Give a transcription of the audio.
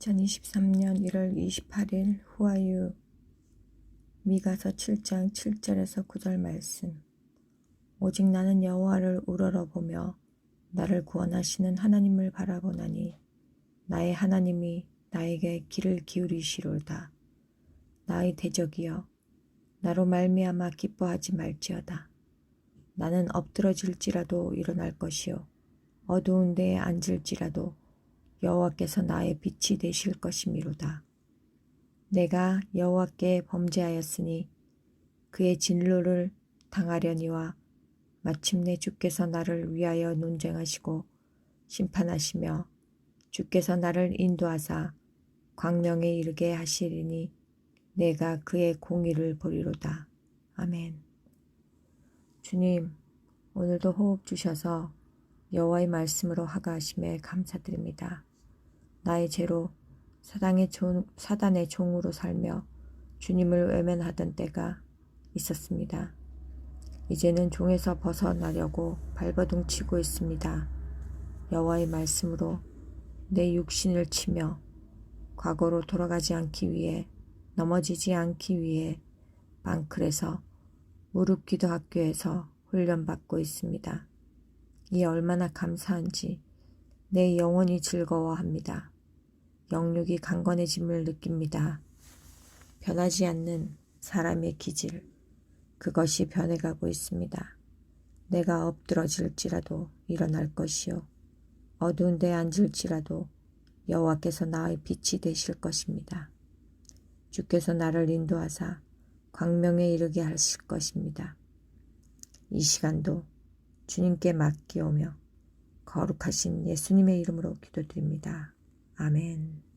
2023년 1월 28일 후아유 미가서 7장 7절에서 9절 말씀. 오직 나는 여호와를 우러러보며 나를 구원하시는 하나님을 바라보나니 나의 하나님이 나에게 귀를 기울이시로다. 나의 대적이여 나로 말미암아 기뻐하지 말지어다. 나는 엎드러질지라도 일어날 것이요 어두운 데에 앉을지라도 여호와께서 나의 빛이 되실 것이미로다. 내가 여호와께 범죄하였으니 그의 진로를 당하려니와 마침내 주께서 나를 위하여 논쟁하시고 심판하시며 주께서 나를 인도하사 광명에 이르게 하시리니 내가 그의 공의를 보리로다. 아멘. 주님, 오늘도 호흡 주셔서 여호와의 말씀으로 하가하심에 감사드립니다. 나의 죄로 사단의, 종, 사단의 종으로 살며 주님을 외면하던 때가 있었습니다. 이제는 종에서 벗어나려고 발버둥 치고 있습니다. 여호와의 말씀으로 내 육신을 치며 과거로 돌아가지 않기 위해 넘어지지 않기 위해 방클에서 무릎 기도 학교에서 훈련받고 있습니다. 이 얼마나 감사한지 내 영혼이 즐거워합니다. 영육이 강건해짐을 느낍니다. 변하지 않는 사람의 기질, 그것이 변해가고 있습니다. 내가 엎드러질지라도 일어날 것이요. 어두운 데 앉을지라도 여호와께서 나의 빛이 되실 것입니다. 주께서 나를 인도하사 광명에 이르게 하실 것입니다. 이 시간도 주님께 맡기오며 거룩하신 예수님의 이름으로 기도드립니다. 아멘.